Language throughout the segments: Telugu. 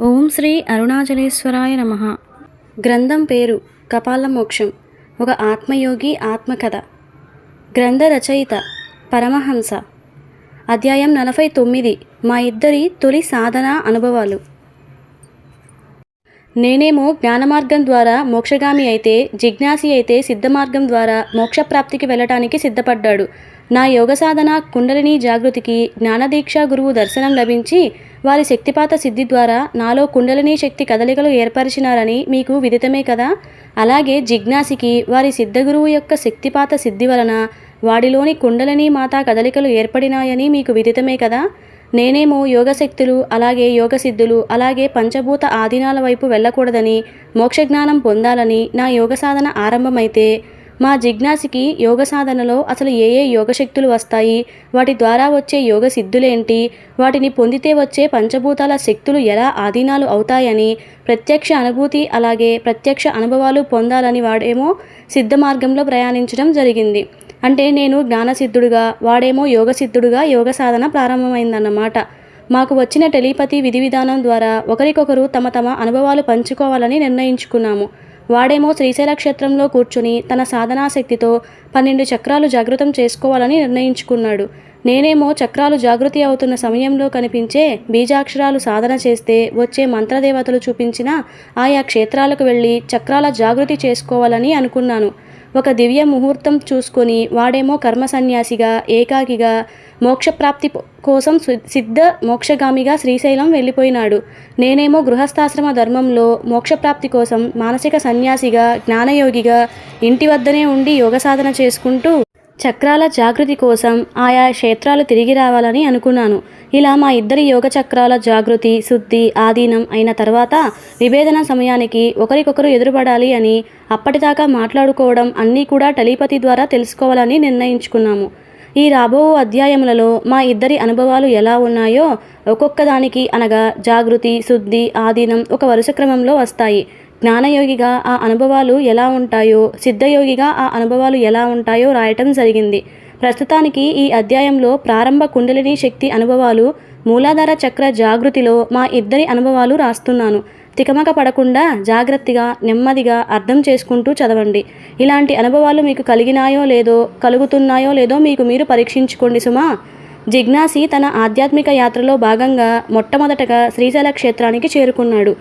ఓం శ్రీ అరుణాచలేశ్వరాయ నమ. గ్రంథం పేరు కపాల మోక్షం ఒక ఆత్మయోగి ఆత్మకథ. గ్రంథ రచయిత పరమహంస. అధ్యాయం నలభై తొమ్మిది. మా ఇద్దరి తొలి సాధన అనుభవాలు. నేనేమో జ్ఞానమార్గం ద్వారా మోక్షగామి అయితే జిజ్ఞాసి అయితే సిద్ధమార్గం ద్వారా మోక్షప్రాప్తికి వెళ్ళటానికి సిద్ధపడ్డాడు. నా యోగ సాధన కుండలిని జాగృతికి జ్ఞానదీక్ష గురువు దర్శనం లభించి వారి శక్తిపాత సిద్ధి ద్వారా నాలో కుండలిని శక్తి కదలికలు ఏర్పరిచినారని మీకు విదితమే కదా? అలాగే జిజ్ఞాసికి వారి సిద్ధగురువు యొక్క శక్తిపాత సిద్ధి వలన వాడిలోని కుండలిని మాతా కదలికలు ఏర్పడినాయని మీకు విదితమే కదా? నేనేమో యోగశక్తులు అలాగే యోగసిద్ధులు అలాగే పంచభూత ఆధీనాల వైపు వెళ్ళకూడదని మోక్షజ్ఞానం పొందాలని నా యోగ సాధన ఆరంభమైతే మా జిజ్ఞాసికి యోగ సాధనలో అసలు ఏ ఏ యోగశక్తులు వస్తాయి? వాటి ద్వారా వచ్చే యోగ సిద్ధులేంటి? వాటిని పొందితే వచ్చే పంచభూతాల శక్తులు ఎలా ఆధీనాలు అవుతాయని ప్రత్యక్ష అనుభూతి అలాగే ప్రత్యక్ష అనుభవాలు పొందాలని వాడేమో సిద్ధ మార్గంలో ప్రయాణించడం జరిగింది. అంటే నేను జ్ఞానసిద్ధుడుగా వాడేమో యోగసిద్ధుడుగా యోగ సాధన ప్రారంభమైందన్నమాట. మాకు వచ్చిన టెలిపతి విధి విధానం ద్వారా ఒకరికొకరు తమ తమ అనుభవాలు పంచుకోవాలని నిర్ణయించుకున్నాము. వాడేమో శ్రీశైల క్షేత్రంలో కూర్చుని తన సాధనాశక్తితో పన్నెండు చక్రాలు జాగృతం చేసుకోవాలని నిర్ణయించుకున్నాడు. నేనేమో చక్రాలు జాగృతి అవుతున్న సమయంలో కనిపించే బీజాక్షరాలు సాధన చేస్తే వచ్చే మంత్రదేవతలు చూపించిన ఆయా క్షేత్రాలకు వెళ్ళి చక్రాల జాగృతి చేసుకోవాలని అనుకున్నాను. ఒక దివ్య ముహూర్తం చూసుకొని వాడేమో కర్మ సన్యాసిగా ఏకాకిగా మోక్షప్రాప్తి కోసం సిద్ధ మోక్షగామిగా శ్రీశైలం వెళ్ళిపోయినాడు. నేనేమో గృహస్థాశ్రమ ధర్మంలో మోక్షప్రాప్తి కోసం మానసిక సన్యాసిగా జ్ఞానయోగిగా ఇంటి వద్దనే ఉండి యోగ సాధన చేసుకుంటూ చక్రాల జాగృతి కోసం ఆయా క్షేత్రాలు తిరిగి రావాలని అనుకున్నాను. ఇలా మా ఇద్దరి యోగ చక్రాల జాగృతి శుద్ధి ఆధీనం అయిన తర్వాత విభేదన సమయానికి ఒకరికొకరు ఎదురుపడాలి అని అప్పటిదాకా మాట్లాడుకోవడం అన్నీ కూడా టెలిపతి ద్వారా తెలుసుకోవాలని నిర్ణయించుకున్నాము. ఈ రాబో అధ్యాయములలో మా ఇద్దరి అనుభవాలు ఎలా ఉన్నాయో ఒక్కొక్క దానికి అనగా జాగృతి శుద్ధి ఆధీనం ఒక వరుస క్రమంలో వస్తాయి. జ్ఞానయోగిగా ఆ అనుభవాలు ఎలా ఉంటాయో సిద్ధయోగిగా ఆ అనుభవాలు ఎలా ఉంటాయో రాయటం జరిగింది. ప్రస్తుతానికి ఈ అధ్యాయంలో ప్రారంభ కుండలిని శక్తి అనుభవాలు మూలాధార చక్ర జాగృతిలో మా ఇద్దరి అనుభవాలు రాస్తున్నాను. తికమక పడకుండా జాగ్రత్తగా నెమ్మదిగా అర్థం చేసుకుంటూ చదవండి. ఇలాంటి అనుభవాలు మీకు కలిగినాయో లేదో కలుగుతున్నాయో లేదో మీకు మీరు పరీక్షించుకోండి సుమా. జిజ్ఞాసి తన ఆధ్యాత్మిక యాత్రలో భాగంగా మొట్టమొదటగా శ్రీశైల క్షేత్రానికి చేరుకున్నాడు.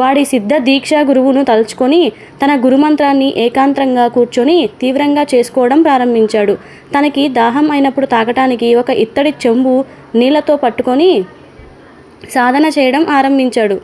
వాడి సిద్ధ దీక్షా గురువును తలుచుకొని తన గురుమంత్రాన్ని ఏకాంతంగా కూర్చొని తీవ్రంగా చేసుకోవడం ప్రారంభించాడు. తనకి దాహం అయినప్పుడు తాగటానికి ఒక ఇత్తడి చెంబు నీళ్ళతో పట్టుకొని సాధన చేయడం ఆరంభించాడు.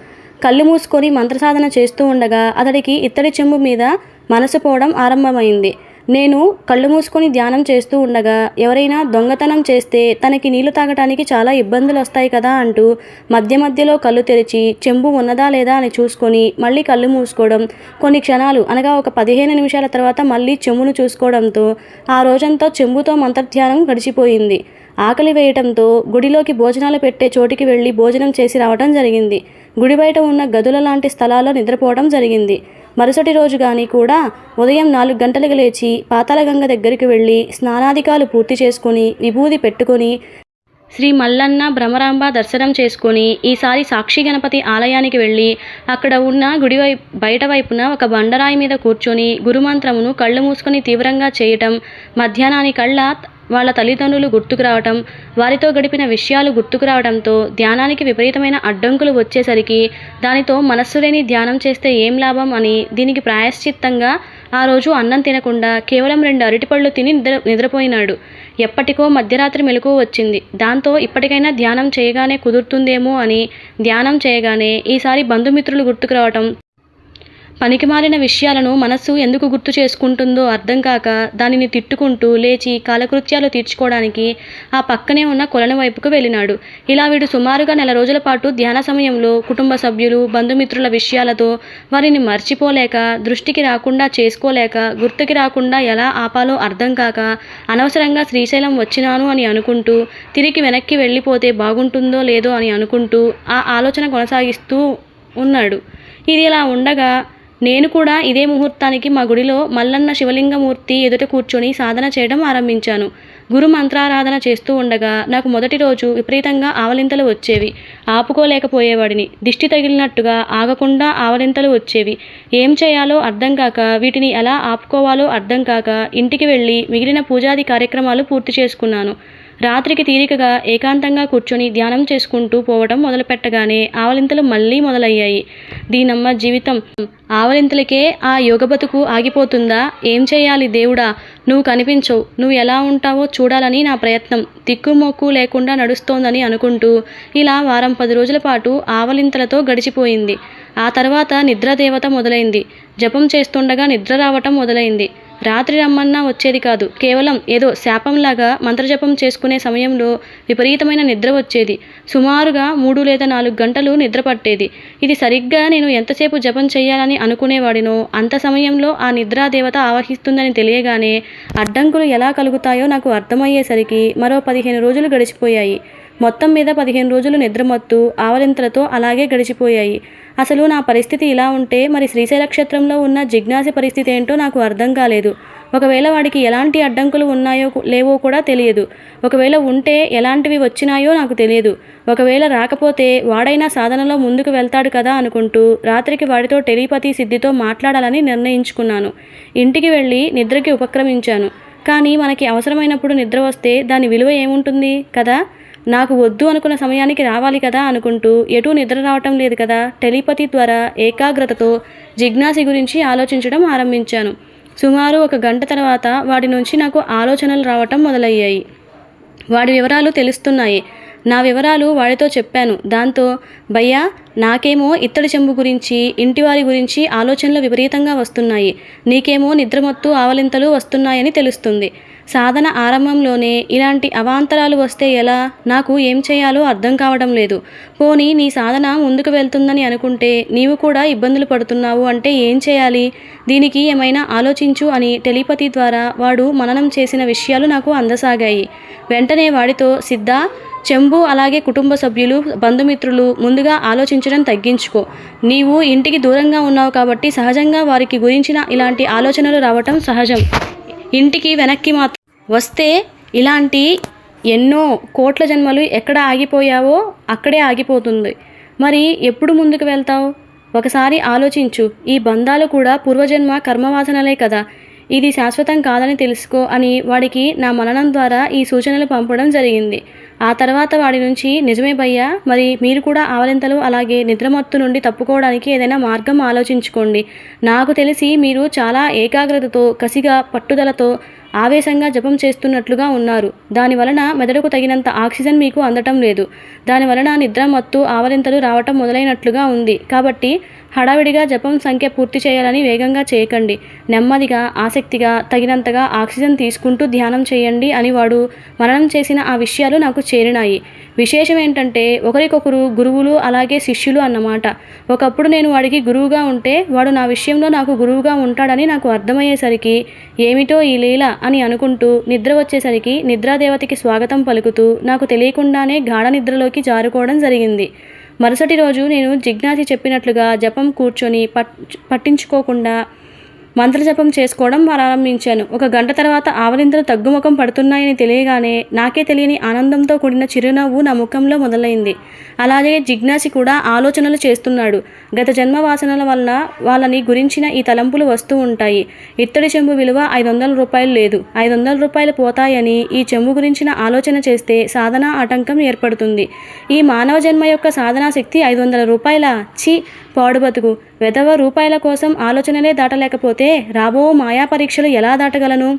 కళ్ళు మూసుకొని మంత్రసాధన చేస్తూ ఉండగా అతడికి ఇత్తడి చెంబు మీద మనసు పోవడం ఆరంభమైంది. నేను కళ్ళు మూసుకొని ధ్యానం చేస్తూ ఉండగా ఎవరైనా దొంగతనం చేస్తే తనకి నీళ్ళు తాగటానికి చాలా ఇబ్బందులు వస్తాయి కదా అంటూ మధ్య మధ్యలో కళ్ళు తెరిచి చెంబు ఉన్నదా లేదా అని చూసుకొని మళ్ళీ కళ్ళు మూసుకోవడం కొన్ని క్షణాలు అనగా ఒక పదిహేను నిమిషాల తర్వాత మళ్ళీ చెంబును చూసుకోవడంతో ఆ రోజంతా చెంబుతో మంత్రధ్యానం గడిచిపోయింది. ఆకలి వేయటంతో గుడిలోకి భోజనాలు పెట్టే చోటికి వెళ్ళి భోజనం చేసి రావడం జరిగింది. గుడి బయట ఉన్న గదుల లాంటి స్థలాల్లో నిద్రపోవడం జరిగింది. మరుసటి రోజు కానీ కూడా ఉదయం నాలుగు గంటలకు లేచి పాతాళగంగ దగ్గరికి వెళ్ళి స్నానాధికాలు పూర్తి చేసుకొని విభూది పెట్టుకొని శ్రీ మల్లన్న భ్రమరాంబ దర్శనం చేసుకొని ఈసారి సాక్షి గణపతి ఆలయానికి వెళ్ళి అక్కడ ఉన్న గుడి వైపు బయట వైపున ఒక బండరాయి మీద కూర్చొని గురుమంత్రమును కళ్ళు మూసుకొని తీవ్రంగా చేయటం మధ్యాహ్నానికల్లా వాళ్ళ తల్లిదండ్రులు గుర్తుకు రావటం వారితో గడిపిన విషయాలు గుర్తుకు రావడంతో ధ్యానానికి విపరీతమైన అడ్డంకులు వచ్చేసరికి దానితో మనస్సు లేని ధ్యానం చేస్తే ఏం లాభం అని దీనికి ప్రాయశ్చిత్తంగా ఆ రోజు అన్నం తినకుండా కేవలం రెండు అరటిపళ్ళు తిని నిద్ర నిద్రపోయినాడు. ఎప్పటికో మధ్యరాత్రి మెలకు వచ్చింది. దాంతో ఇప్పటికైనా ధ్యానం చేయగానే కుదురుతుందేమో అని ధ్యానం చేయగానే ఈసారి బంధుమిత్రులు గుర్తుకు రావటం పనికిమాలిన విషయాలను మనస్సు ఎందుకు గుర్తు చేసుకుంటుందో అర్థం కాక దానిని తిట్టుకుంటూ లేచి కాలకృత్యాలు తీర్చుకోవడానికి ఆ పక్కనే ఉన్న కొలను వైపుకు వెళ్ళినాడు. ఇలా వీడు సుమారుగా నెల రోజుల పాటు ధ్యాన సమయంలో కుటుంబ సభ్యులు బంధుమిత్రుల విషయాలతో వారిని మర్చిపోలేక దృష్టికి రాకుండా చేసుకోలేక గుర్తుకి రాకుండా ఎలా ఆపాలో అర్థం కాక అనవసరంగా శ్రీశైలం వచ్చినాను అని అనుకుంటూ తిరిగి వెనక్కి వెళ్ళిపోతే బాగుంటుందో లేదో అని అనుకుంటూ ఆ ఆలోచన కొనసాగిస్తూ ఉన్నాడు. ఇది ఇలా ఉండగా నేను కూడా ఇదే ముహూర్తానికి మా గుడిలో మల్లన్న శివలింగమూర్తి ఎదుట కూర్చొని సాధన చేయడం ఆరంభించాను. గురు మంత్రారాధన చేస్తూ ఉండగా నాకు మొదటి రోజు విపరీతంగా ఆవలింతలు వచ్చేవి. ఆపుకోలేకపోయేవాడిని. దిష్టి తగిలినట్టుగా ఆగకుండా ఆవలింతలు వచ్చేవి. ఏం చేయాలో అర్థం కాక వీటిని ఎలా ఆపుకోవాలో అర్థం కాక ఇంటికి వెళ్ళి మిగిలిన పూజాది కార్యక్రమాలు పూర్తి చేసుకున్నాను. రాత్రికి తీరికగా ఏకాంతంగా కూర్చొని ధ్యానం చేసుకుంటూ పోవడం మొదలుపెట్టగానే ఆవలింతలు మళ్ళీ మొదలయ్యాయి. దీనమ్మ జీవితం ఆవలింతలకే ఆ యోగ బతుకు ఆగిపోతుందా? ఏం చేయాలి దేవుడా? నువ్వు కనిపించవు. నువ్వు ఎలా ఉంటావో చూడాలని నా ప్రయత్నం. దిక్కుమొక్కు లేకుండా నడుస్తోందని అనుకుంటూ ఇలా వారం పది రోజుల పాటు ఆవలింతలతో గడిచిపోయింది. ఆ తర్వాత నిద్రదేవత మొదలైంది. జపం చేస్తుండగా నిద్ర రావటం మొదలైంది. రాత్రి రమ్మన్నా వచ్చేది కాదు. కేవలం ఏదో శాపంలాగా మంత్రజపం చేసుకునే సమయంలో విపరీతమైన నిద్ర వచ్చేది. సుమారుగా మూడు లేదా నాలుగు గంటలు నిద్ర పట్టేది. ఇది సరిగ్గా నేను ఎంతసేపు జపం చేయాలని అనుకునేవాడినో అంత సమయంలో ఆ నిద్రాదేవత ఆవహిస్తుందని తెలియగానే అడ్డంకులు ఎలా కలుగుతాయో నాకు అర్థమయ్యేసరికి మరో పదిహేను రోజులు గడిచిపోయాయి. మొత్తం మీద పదిహేను రోజులు నిద్రమత్తు ఆవలింతలతో అలాగే గడిచిపోయాయి. అసలు నా పరిస్థితి ఇలా ఉంటే మరి శ్రీశైల క్షేత్రంలో ఉన్న జిజ్ఞాసి పరిస్థితి ఏంటో నాకు అర్థం కాలేదు. ఒకవేళ వాడికి ఎలాంటి అడ్డంకులు ఉన్నాయో లేవో కూడా తెలియదు. ఒకవేళ ఉంటే ఎలాంటివి వచ్చినాయో నాకు తెలియదు. ఒకవేళ రాకపోతే వాడైనా సాధనలో ముందుకు వెళ్తాడు కదా అనుకుంటూ రాత్రికి వాడితో టెలిపతి సిద్ధితో మాట్లాడాలని నిర్ణయించుకున్నాను. ఇంటికి వెళ్ళి నిద్రకి ఉపక్రమించాను. కానీ మనకి అవసరమైనప్పుడు నిద్ర వస్తే దాని విలువ ఏముంటుంది కదా? నాకు వద్దు అనుకున్న సమయానికి రావాలి కదా అనుకుంటూ ఎటూ నిద్ర రావటం లేదు కదా టెలిపతి ద్వారా ఏకాగ్రతతో జిజ్ఞాసి గురించి ఆలోచించడం ఆరంభించాను. సుమారు ఒక గంట తర్వాత వాడి నుంచి నాకు ఆలోచనలు రావటం మొదలయ్యాయి. వాడి వివరాలు తెలుస్తున్నాయి. నా వివరాలు వాడితో చెప్పాను. దాంతో భయ్యా నాకేమో ఇత్తడి చెంబు గురించి ఇంటివారి గురించి ఆలోచనలు విపరీతంగా వస్తున్నాయి. నీకేమో నిద్రమత్తు ఆవలింతలు వస్తున్నాయని తెలుస్తుంది. సాధన ఆరంభంలోనే ఇలాంటి అవాంతరాలు వస్తే ఎలా? నాకు ఏం చేయాలో అర్థం కావడం లేదు. పోనీ నీ సాధన ముందుకు వెళ్తుందని అనుకుంటే నీవు కూడా ఇబ్బందులు పడుతున్నావు అంటే ఏం చేయాలి? దీనికి ఏమైనా ఆలోచించు అని టెలిపతి ద్వారా వాడు మననం చేసిన విషయాలు నాకు అందసాగాయి. వెంటనే వాడితో సిద్ధ చెంబు అలాగే కుటుంబ సభ్యులు బంధుమిత్రులు ముందుగా ఆలోచించడం తగ్గించుకో. నీవు ఇంటికి దూరంగా ఉన్నావు కాబట్టి సహజంగా వారికి గురించిన ఇలాంటి ఆలోచనలు రావటం సహజం. ఇంటికి వెనక్కి మాత్రం వస్తే ఇలాంటి ఎన్నో కోట్ల జన్మలు ఎక్కడ ఆగిపోయావో అక్కడే ఆగిపోతుంది. మరి ఎప్పుడు ముందుకు వెళ్తావు? ఒకసారి ఆలోచించు. ఈ బంధాలు కూడా పూర్వజన్మ కర్మవాసనలే కదా. ఇది శాశ్వతం కాదని తెలుసుకో అని వాడికి నా మననం ద్వారా ఈ సూచనలు పంపడం జరిగింది. ఆ తర్వాత వాడి నుంచి నిజమే భయ్యా మరి మీరు కూడా ఆవలింతలు అలాగే నిద్రమత్తు నుండి తప్పుకోవడానికి ఏదైనా మార్గం ఆలోచించుకోండి. నాకు తెలిసి మీరు చాలా ఏకాగ్రతతో కసిగా పట్టుదలతో ఆవేశంగా జపం చేస్తున్నట్లుగా ఉన్నారు. దాని వలన మెదడుకు తగినంత ఆక్సిజన్ మీకు అందటం లేదు. దాని వలన నిద్ర మత్తు ఆవలింతలు రావటం మొదలైనట్లుగా ఉంది. కాబట్టి హడావిడిగా జపం సంఖ్య పూర్తి చేయాలని వేగంగా చేయకండి. నెమ్మదిగా ఆసక్తిగా తగినంతగా ఆక్సిజన్ తీసుకుంటూ ధ్యానం చేయండి అని వాడు మననం చేసిన ఆ విషయాలు నాకు చేరినాయి. విశేషం ఏంటంటే ఒకరికొకరు గురువులు అలాగే శిష్యులు అన్నమాట. ఒకప్పుడు నేను వాడికి గురువుగా ఉంటే వాడు నా విషయంలో నాకు గురువుగా ఉంటాడని నాకు అర్థమయ్యేసరికి ఏమిటో ఈ లీల? అని అనుకుంటూ నిద్ర వచ్చేసరికి నిద్రాదేవతకి స్వాగతం పలుకుతూ నాకు తెలియకుండానే గాఢ నిద్రలోకి జారుకోవడం జరిగింది. మరుసటి రోజు నేను జిజ్ఞాసి చెప్పినట్లుగా జపం కూర్చొని పట్ పట్టించుకోకుండా మంత్రజపం చేసుకోవడం ప్రారంభించాను. ఒక గంట తర్వాత ఆవలింతలు తగ్గుముఖం పడుతున్నాయని తెలియగానే నాకే తెలియని ఆనందంతో కూడిన చిరునవ్వు నా ముఖంలో మొదలైంది. అలాగే జిజ్ఞాసి కూడా ఆలోచనలు చేస్తున్నాడు. గత జన్మ వాసనల వల్ల వాళ్ళని గురించిన ఈ తలంపులు వస్తూ ఉంటాయి. ఇత్తడి చెంబు విలువ ఐదు వందల రూపాయలు లేదు. ఐదు వందల రూపాయలు పోతాయని ఈ చెంబు గురించిన ఆలోచన చేస్తే సాధన ఆటంకం ఏర్పడుతుంది. ఈ మానవ జన్మ యొక్క సాధనా శక్తి ఐదు వందల రూపాయల చి పాడుబతుకు వెధవ రూపాయల కోసం ఆలోచనలే దాటలేకపోతే రాబో మాయా పరీక్షలు ఎలా దాటగలను?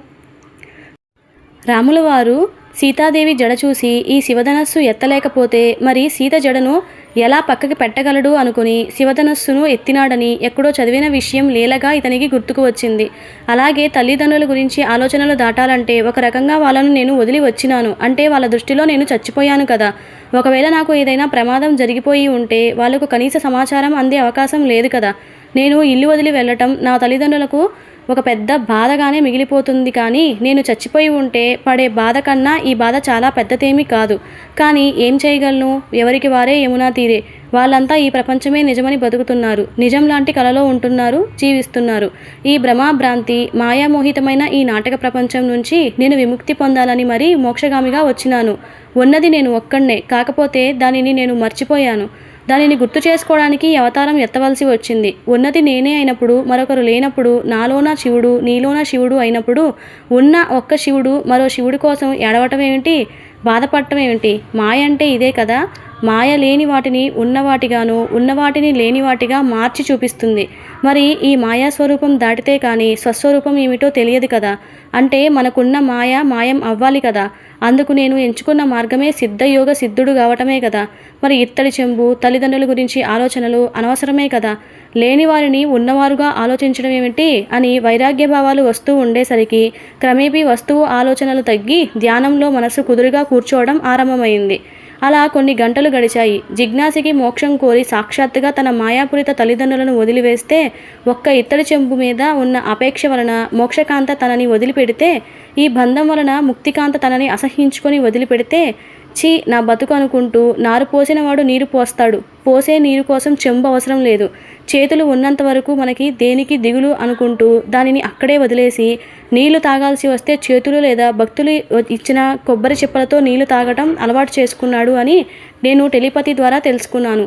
రాములవారు సీతాదేవి జడ చూసి ఈ శివధనస్సు ఎత్తలేకపోతే మరి సీత జడను ఎలా పక్కకి పెట్టగలడు అనుకుని శివధనస్సును ఎత్తినాడని ఎక్కడో చదివిన విషయం లీలగా ఇతనికి గుర్తుకు వచ్చింది. అలాగే తల్లిదండ్రుల గురించి ఆలోచనలు దాటాలంటే ఒక రకంగా వాళ్ళను నేను వదిలి వచ్చినాను. అంటే వాళ్ళ దృష్టిలో నేను చచ్చిపోయాను కదా. ఒకవేళ నాకు ఏదైనా ప్రమాదం జరిగిపోయి ఉంటే వాళ్ళకు కనీస సమాచారం అందే అవకాశం లేదు కదా. నేను ఇల్లు వదిలి వెళ్ళటం నా తల్లిదండ్రులకు ఒక పెద్ద బాధగానే మిగిలిపోతుంది కానీ నేను చచ్చిపోయి ఉంటే పడే బాధ కన్నా ఈ బాధ చాలా పెద్దదేమీ కాదు. కానీ ఏం చేయగలను? ఎవరికి వారే యమునా తీరే. వాళ్ళంతా ఈ ప్రపంచమే నిజమని బతుకుతున్నారు. నిజం లాంటి కలలో ఉంటున్నారు జీవిస్తున్నారు. ఈ భ్రమాభ్రాంతి మాయామోహితమైన ఈ నాటక ప్రపంచం నుంచి నేను విముక్తి పొందాలని మరీ మోక్షగామిగా వచ్చినాను. ఉన్నది నేను ఒక్కడే కాకపోతే దానిని నేను మర్చిపోయాను. దానిని గుర్తు చేసుకోవడానికి అవతారం ఎత్తవలసి వచ్చింది. ఉన్నది నేనే అయినప్పుడు మరొకరు లేనప్పుడు నాలోన శివుడు నీలోన శివుడు అయినప్పుడు ఉన్న ఒక్క శివుడు మరో శివుడి కోసం ఏడవటం ఏమిటి? బాధపడటం ఏమిటి? మాయ అంటే ఇదే కదా? మాయ లేని వాటిని ఉన్నవాటిగాను ఉన్నవాటిని లేని వాటిగా మార్చి చూపిస్తుంది. మరి ఈ మాయా స్వరూపం దాటితే కానీ స్వస్వరూపం ఏమిటో తెలియదు కదా. అంటే మనకున్న మాయ మాయం అవ్వాలి కదా. అందుకు నేను ఎంచుకున్న మార్గమే సిద్ధయోగ సిద్ధుడు కావటమే కదా. మరి ఇత్తడి చెంబు తల్లిదండ్రుల గురించి ఆలోచనలు అనవసరమే కదా. లేని వారిని ఉన్నవారుగా ఆలోచించడం ఏమిటి అని వైరాగ్య భావాలు వస్తూ ఉండేసరికి క్రమేపీ వస్తువు ఆలోచనలు తగ్గి ధ్యానంలో మనసు కుదురుగా కూర్చోవడం ఆరంభమైంది. అలా కొన్ని గంటలు గడిచాయి. జిజ్ఞాసికి మోక్షం కోరి సాక్షాత్తుగా తన మాయాపురిత తల్లిదండ్రులను వదిలివేస్తే ఒక్క ఇత్తడి చెంబు మీద ఉన్న అపేక్ష వలన మోక్షకాంత తనని వదిలిపెడితే ఈ బంధం వలన ముక్తికాంత తనని అసహించుకొని వదిలిపెడితే ఛీ నా బతుకు అనుకుంటూ నారు పోసినవాడు నీరు పోస్తాడు. పోసే నీరు కోసం చెంబు అవసరం లేదు. చేతులు ఉన్నంత వరకు మనకి దేనికి దిగులు అనుకుంటూ దానిని అక్కడే వదిలేసి నీళ్ళు తాగాల్సి వస్తే చేతులు లేదా భక్తులు ఇచ్చిన కొబ్బరి చిప్పలతో నీళ్ళు తాగటం అలవాటు చేసుకున్నాడు అని నేను టెలిపతి ద్వారా తెలుసుకున్నాను.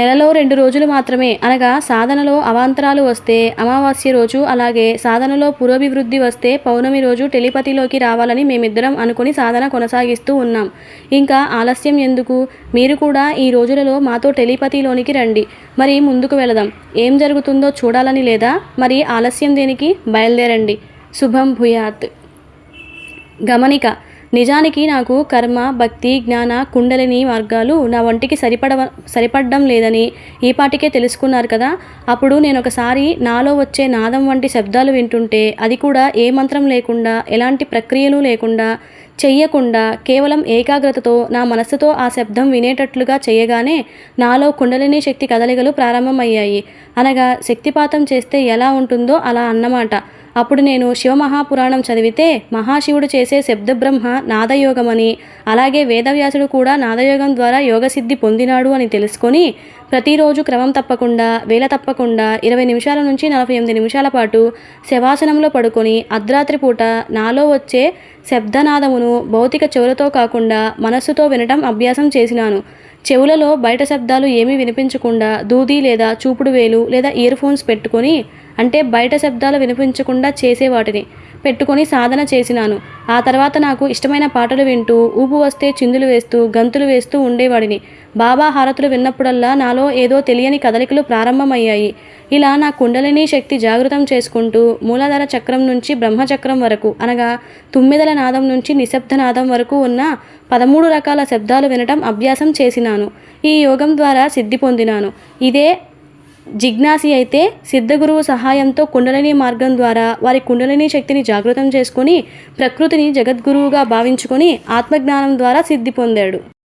నెలలో రెండు రోజులు మాత్రమే. అనగా సాధనలో అవాంతరాలు వస్తే అమావాస్య రోజు అలాగే సాధనలో పురోభివృద్ధి వస్తే పౌర్ణమి రోజు టెలిపతిలోకి రావాలని మేమిద్దరం అనుకుని సాధన కొనసాగిస్తూ ఉన్నాం. ఇంకా ఆలస్యం ఎందుకు? మీరు కూడా ఈ రోజులలో మాతో టెలిపతిలోనికి రండి. మరి ముందుకు వెళదాం. ఏం జరుగుతుందో చూడాలని లేదా? మరి ఆలస్యం దేనికి? బయలుదేరండి. శుభం భూయాత్. గమనిక నిజానికి నాకు కర్మ భక్తి జ్ఞాన కుండలిని మార్గాలు నా వంటికి సరిపడ సరిపడడం లేదని ఈపాటికే తెలుసుకున్నారు కదా. అప్పుడు నేను ఒకసారి నాలో వచ్చే నాదం వంటి శబ్దాలు వింటుంటే అది కూడా ఏ మంత్రం లేకుండా ఎలాంటి ప్రక్రియలు లేకుండా చెయ్యకుండా కేవలం ఏకాగ్రతతో నా మనస్సుతో ఆ శబ్దం వినేటట్లుగా చేయగానే నాలో కుండలిని శక్తి కదలికలు ప్రారంభమయ్యాయి. అనగా శక్తిపాతం చేస్తే ఎలా ఉంటుందో అలా అన్నమాట. అప్పుడు నేను శివమహాపురాణం చదివితే మహాశివుడు చేసే శబ్దబ్రహ్మ నాదయోగమని అలాగే వేదవ్యాసుడు కూడా నాదయోగం ద్వారా యోగసిద్ధి పొందినాడు అని తెలుసుకొని ప్రతిరోజు క్రమం తప్పకుండా వేల తప్పకుండా ఇరవై నిమిషాల నుంచి నలభై ఎనిమిది నిమిషాల పాటు శవాసనంలో పడుకొని అర్ధరాత్రి పూట నాలో వచ్చే శబ్దనాదమును భౌతిక చెవులతో కాకుండా మనస్సుతో వినటం అభ్యాసం చేసినాను. చెవులలో బయట శబ్దాలు ఏమీ వినిపించకుండా దూది లేదా చూపుడు వేలు లేదా ఇయర్ ఫోన్స్ పెట్టుకొని అంటే బయట శబ్దాలు వినిపించకుండా చేసేవాటిని పెట్టుకొని సాధన చేసినాను. ఆ తర్వాత నాకు ఇష్టమైన పాటలు వింటూ ఊపు వస్తే చిందులు వేస్తూ గంతులు వేస్తూ ఉండేవాడిని. బాబా హారతులు విన్నప్పుడల్లా నాలో ఏదో తెలియని కదలికలు ప్రారంభమయ్యాయి. ఇలా నా కుండలిని శక్తి జాగృతం చేసుకుంటూ మూలాధార చక్రం నుంచి బ్రహ్మచక్రం వరకు అనగా తుమ్మిదల నాదం నుంచి నిశ్శబ్ద నాదం వరకు ఉన్న పదమూడు రకాల శబ్దాలు వినటం అభ్యాసం చేసినాను. ఈ యోగం ద్వారా సిద్ధి పొందినాను. ఇదే జిజ్ఞాసి అయితే సిద్ధగురువు సహాయంతో కుండలిని మార్గం ద్వారా వారి కుండలిని శక్తిని జాగృతం చేసుకొని ప్రకృతిని జగద్గురువుగా భావించుకొని ఆత్మజ్ఞానం ద్వారా సిద్ధి పొందాడు.